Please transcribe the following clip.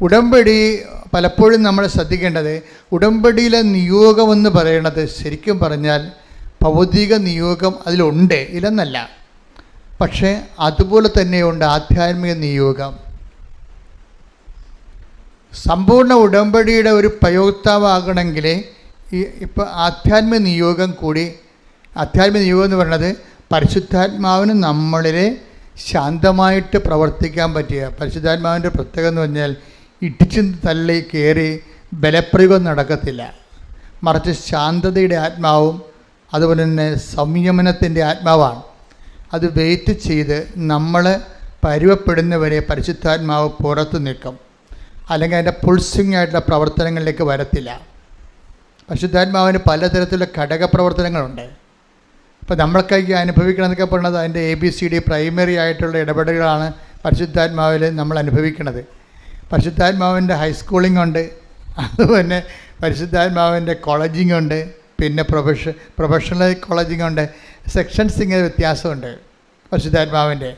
ഉടമ്പടി പലപ്പോഴും നമ്മൾ ശ്രദ്ധിക്കേണ്ടത് ഉടമ്പടിയിലെ നിയോഗമെന്ന് പറയുന്നത് ശരിക്കും പറഞ്ഞാൽ ഭൗതിക നിയോഗം അതിലുണ്ട് ഇല്ലെന്നല്ല. പക്ഷേ അതുപോലെ തന്നെയുണ്ട് ആധ്യാത്മിക നിയോഗം. സമ്പൂർണ ഉടമ്പടിയുടെ ഒരു പ്രയോക്താവാകണമെങ്കിൽ ഈ ഇപ്പോൾ ആധ്യാത്മിക നിയോഗം കൂടി ആധ്യാത്മിക നിയോഗം എന്ന് പറയുന്നത് പരിശുദ്ധാത്മാവിന് നമ്മളിൽ ശാന്തമായിട്ട് പ്രവർത്തിക്കാൻ പറ്റിയ പരിശുദ്ധാത്മാവിന്റെ പ്രത്യേകത എന്ന് പറഞ്ഞാൽ ഇടിച്ചു തള്ളി കയറി ബലപ്രയോഗം നടക്കത്തില്ല. മറിച്ച് ശാന്തതയുടെ ആത്മാവും അതുപോലെ തന്നെ സംയമനത്തിന്റെ ആത്മാവാണ്. അത് വെയിറ്റ് ചെയ്ത് നമ്മൾ പരുവപ്പെടുന്നവരെ പരിശുദ്ധാത്മാവ് പുറത്ത് നിൽക്കും അല്ലെങ്കിൽ അതിന്റെ പുൾസിങ് ആയിട്ടുള്ള പ്രവർത്തനങ്ങളിലേക്ക് വരത്തില്ല. പരിശുദ്ധാത്മാവിന് പലതരത്തിലുള്ള ഘടകപ്രവർത്തനങ്ങളുണ്ട് ഇപ്പോൾ നമ്മൾക്കൊക്കെ അനുഭവിക്കണമെന്നൊക്കെ പറയുന്നത് അതിന്റെ A B C D primary ആയിട്ടുള്ള ഇടപെടലുകളാണ് പരിശുദ്ധാത്മാവിൽ നമ്മൾ അനുഭവിക്കുന്നത്. പരിശുദ്ധാത്മാവിന്റെ ഹൈസ്കൂളിംഗ് ഉണ്ട്. അതുപോലെ പരിശുദ്ധാത്മാവിന്റെ കോളേജിംഗ് ഉണ്ട്. പിന്നെ പ്രൊഫഷ പ്രൊഫഷണൽ കോളേജിംഗ് ഉണ്ട്. സെക്ഷൻസിങ് വ്യത്യാസമുണ്ട്. പരിശുദ്ധാത്മാവിന്റെ.